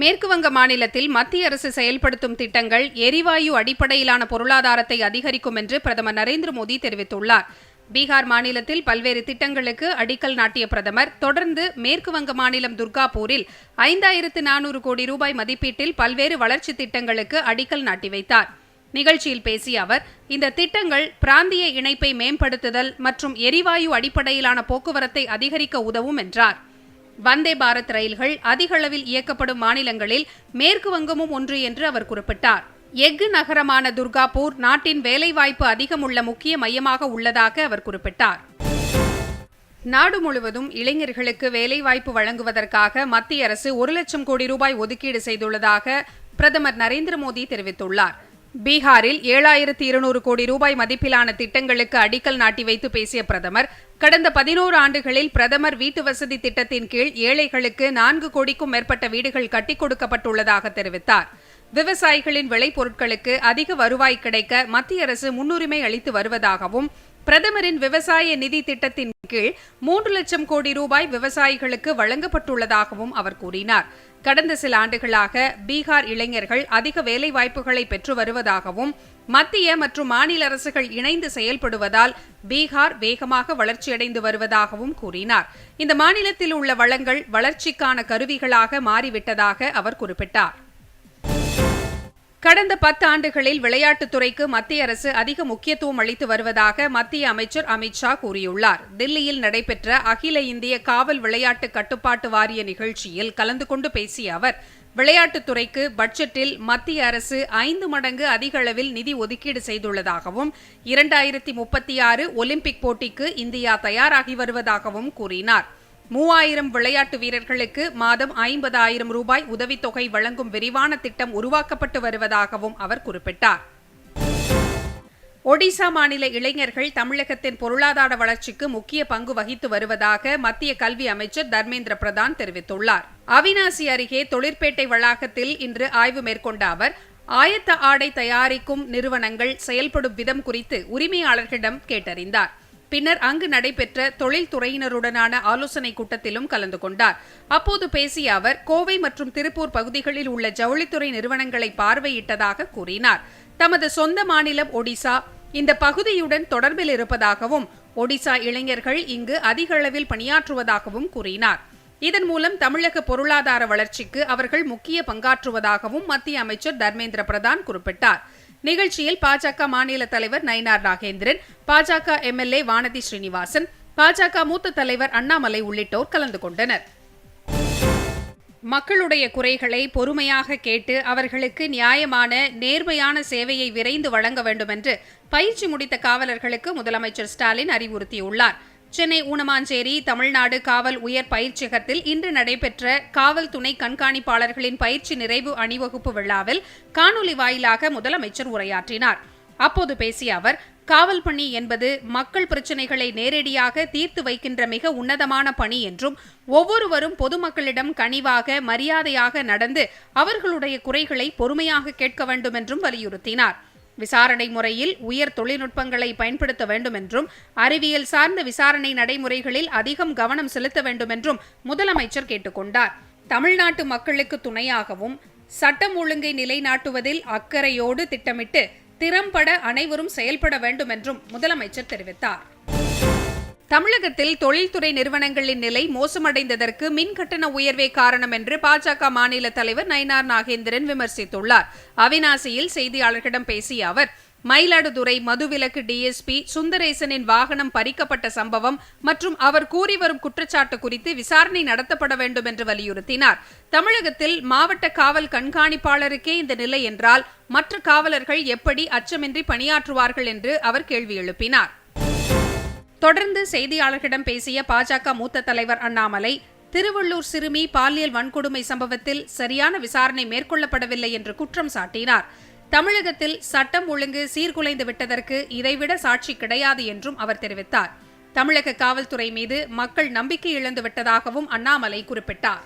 மேற்குவங்க மாநிலத்தில் மத்திய அரசு செயல்படுத்தும் திட்டங்கள் எரிவாயு அடிப்படையிலான பொருளாதாரத்தை அதிகரிக்கும் என்று பிரதமர் நரேந்திர மோடி தெரிவித்துள்ளார். பீகார் மாநிலத்தில் பல்வேறு திட்டங்களுக்கு அடிக்கல் நாட்டிய பிரதமர் தொடர்ந்து மேற்குவங்க மாநிலம் துர்காபூரில் ஐந்தாயிரத்து நானூறு கோடி ரூபாய் மதிப்பீட்டில் பல்வேறு வளர்ச்சி திட்டங்களுக்கு அடிக்கல் நாட்டி வைத்தார். நிகழ்ச்சியில் பேசிய அவர் இந்த திட்டங்கள் பிராந்திய இணைப்பை மேம்படுத்துதல் மற்றும் எரிவாயு அடிப்படையிலான போக்குவரத்தை அதிகரிக்க உதவும் என்றார். வந்தே பாரத் ரயில்கள் அதிகளவில் இயக்கப்படும் மாநிலங்களில் மேற்கு வங்கமும் ஒன்று என்று அவர் குறிப்பிட்டார். எஃகு நகரமான துர்காபூர் நாட்டின் வேலைவாய்ப்பு அதிகம் உள்ள முக்கிய மையமாக உள்ளதாக அவர் குறிப்பிட்டார். நாடு முழுவதும் இளைஞர்களுக்கு வேலைவாய்ப்பு வழங்குவதற்காக மத்திய அரசு ஒரு லட்சம் கோடி ரூபாய் ஒதுக்கீடு செய்துள்ளதாக பிரதமர் நரேந்திர மோடி தெரிவித்துள்ளார். பீகாரில் ஏழாயிரத்தி இருநூறு கோடி ரூபாய் மதிப்பிலான திட்டங்களுக்கு அடிக்கல் நாட்டி வைத்து பேசிய பிரதமர் கடந்த பதினோரு ஆண்டுகளில் பிரதமர் வீட்டு வசதி திட்டத்தின் கீழ் ஏழைகளுக்கு நான்கு கோடிக்கும் மேற்பட்ட வீடுகள் கட்டிக் கொடுக்கப்பட்டுள்ளதாக தெரிவித்தார். விவசாயிகளின் விளைபொருட்களுக்கு அதிக வருவாய் கிடைக்க மத்திய அரசு முன்னுரிமை அளித்து வருவதாகவும் பிரதமரின் விவசாய நிதி திட்டத்தின் கீழ் மூன்று லட்சம் கோடி ரூபாய் விவசாயிகளுக்கு வழங்கப்பட்டுள்ளதாகவும் அவர் கூறினார். கடந்த சில ஆண்டுகளாக பீகார் இளைஞர்கள் அதிக வேலை வாய்ப்புகளை பெற்று வருவதாகவும் மத்திய மற்றும் மாநில அரசுகள் இணைந்து செயல்படுவதால் பீகார் வேகமாக வளர்ச்சியடைந்து வருவதாகவும் கூறினார். இந்த மாநிலத்தில் உள்ள வளங்கள் வளர்ச்சிக்கான கருவிகளாக மாறிவிட்டதாக அவர் குறிப்பிட்டார். கடந்த பத்து ஆண்டுகளில் விளையாட்டுத்துறைக்கு மத்திய அரசு அதிக முக்கியத்துவம் அளித்து வருவதாக மத்திய அமைச்சர் அமித் ஷா கூறியுள்ளார். தில்லியில் நடைபெற்ற அகில இந்திய காவல் விளையாட்டு கட்டுப்பாட்டு வாரிய நிகழ்ச்சியில் கலந்து கொண்டு பேசிய அவர் விளையாட்டுத்துறைக்கு பட்ஜெட்டில் மத்திய அரசு ஐந்து மடங்கு அதிக அளவில் நிதி ஒதுக்கீடு செய்துள்ளதாகவும் இரண்டாயிரத்தி முப்பத்தி ஆறு ஒலிம்பிக் போட்டிக்கு இந்தியா தயாராகி வருவதாகவும் கூறினார். மூவாயிரம் விளையாட்டு வீரர்களுக்கு மாதம் ஐம்பதாயிரம் ரூபாய் உதவித்தொகை வழங்கும் விரிவான திட்டம் உருவாக்கப்பட்டு வருவதாகவும் அவர் குறிப்பிட்டார். ஒடிசா மாநில இளைஞர்கள் தமிழகத்தின் பொருளாதார வளர்ச்சிக்கு முக்கிய பங்கு வகித்து வருவதாக மத்திய கல்வி அமைச்சர் தர்மேந்திர பிரதான் தெரிவித்துள்ளார். அவினாசி அருகே தொழிற்பேட்டை வளாகத்தில் இன்று ஆய்வு மேற்கொண்ட அவர் ஆயத்த ஆடை தயாரிக்கும் நிறுவனங்கள் செயல்படும் விதம் குறித்து உரிமையாளர்களிடம் கேட்டறிந்தார். பின்னர் அங்கு நடைபெற்ற தொழில்துறையினருடனான ஆலோசனை கூட்டத்திலும் கலந்து கொண்டார். அப்போது பேசிய அவர் கோவை மற்றும் திருப்பூர் பகுதிகளில் உள்ள ஜவுளித்துறை நிறுவனங்களை பார்வையிட்டதாக கூறினார். தமது சொந்த மாநிலம் ஒடிசா. இந்த பகுதியுடன் தொடர்பில் இருப்பதாகவும் ஒடிசா இளைஞர்கள் இங்கு அதிக அளவில் பணியாற்றுவதாகவும் கூறினார். இதன் மூலம் தமிழக பொருளாதார வளர்ச்சிக்கு அவர்கள் முக்கிய பங்காற்றுவதாகவும் மத்திய அமைச்சர் தர்மேந்திர பிரதான் குறிப்பிட்டார். நிகழ்ச்சியில் பாஜக மாநில தலைவர் நயினார் நாகேந்திரன் பாஜக எம்எல்ஏ வானதி ஸ்ரீனிவாசன் பாஜக மூத்த தலைவர் அண்ணாமலை உள்ளிட்டோர் கலந்து கொண்டனர். மக்களுடைய குறைகளை பொறுமையாக கேட்டு அவர்களுக்கு நியாயமான நேர்மையான சேவையை விரைந்து வழங்க வேண்டும் என்று பயிற்சி முடித்த காவலர்களுக்கு முதலமைச்சர் ஸ்டாலின் அறிவுறுத்தியுள்ளார். சென்னை ஊனமாஞ்சேரி தமிழ்நாடு காவல் உயர் பயிற்சியகத்தில் இன்று நடைபெற்ற காவல் துணை கண்காணிப்பாளர்களின் பயிற்சி நிறைவு அணிவகுப்பு விழாவில் காணொலி வாயிலாக முதலமைச்சர் உரையாற்றினார். அப்போது பேசிய அவர் காவல் பணி என்பது மக்கள் பிரச்சினைகளை நேரடியாக தீர்த்து வைக்கின்ற மிக உன்னதமான பணி என்றும் ஒவ்வொருவரும் பொதுமக்களிடம் கனிவாக மரியாதையாக நடந்து அவர்களுடைய குறைகளை பொறுமையாக கேட்க வேண்டும் என்றும் வலியுறுத்தினார். விசாரணை முறையில் உயர் தொழில்நுட்பங்களை பயன்படுத்த வேண்டும் என்றும் அறிவியல் சார்ந்த விசாரணை நடைமுறைகளில் அதிகம் கவனம் செலுத்த வேண்டும் என்றும் முதலமைச்சர் கேட்டுக்கொண்டார். தமிழ்நாட்டு மக்களுக்கு துணையாகவும் சட்டம் ஒழுங்கை நிலைநாட்டுவதில் அக்கறையோடு திட்டமிட்டு திறம்பட அனைவரும் செயல்பட வேண்டும் என்றும் முதலமைச்சர் தெரிவித்தார். தமிழகத்தில் தொழில்துறை நிறுவனங்களின் நிலை மோசமடைந்ததற்கு மின் கட்டண உயர்வே காரணம் என்று பாஜக மாநில தலைவர் நயினார் நாகேந்திரன் விமர்சித்துள்ளார். அவினாசியில் செய்தியாளர்களிடம் பேசிய அவர் மயிலாடுதுறை மதுவிலக்கு டிஎஸ்பி சுந்தரேசனின் வாகனம் பறிக்கப்பட்ட சம்பவம் மற்றும் அவர் கூறி வரும் குற்றச்சாட்டு குறித்து விசாரணை நடத்தப்பட வேண்டும் என்று வலியுறுத்தினார். தமிழகத்தில் மாவட்ட காவல் கண்காணிப்பாளருக்கே இந்த நிலை என்றால் மற்ற காவலர்கள் எப்படி அச்சமின்றி பணியாற்றுவார்கள் என்று அவர் கேள்வி எழுப்பினார். தொடர்ந்து செய்தியாளர்களிடம் பேசிய பாஜக மூத்த தலைவர் அண்ணாமலை திருவள்ளூர் சிறுமி பாலியல் வன்கொடுமை சம்பவத்தில் சரியான விசாரணை மேற்கொள்ளப்படவில்லை என்று குற்றம் சாட்டினார். தமிழகத்தில் சட்டம் ஒழுங்கு சீர்குலைந்து விட்டதற்கு இதைவிட சாட்சி கிடையாது என்றும் அவர் தெரிவித்தார். தமிழக காவல்துறை மீது மக்கள் நம்பிக்கை இழந்து விட்டதாகவும் அண்ணாமலை குறிப்பிட்டார்.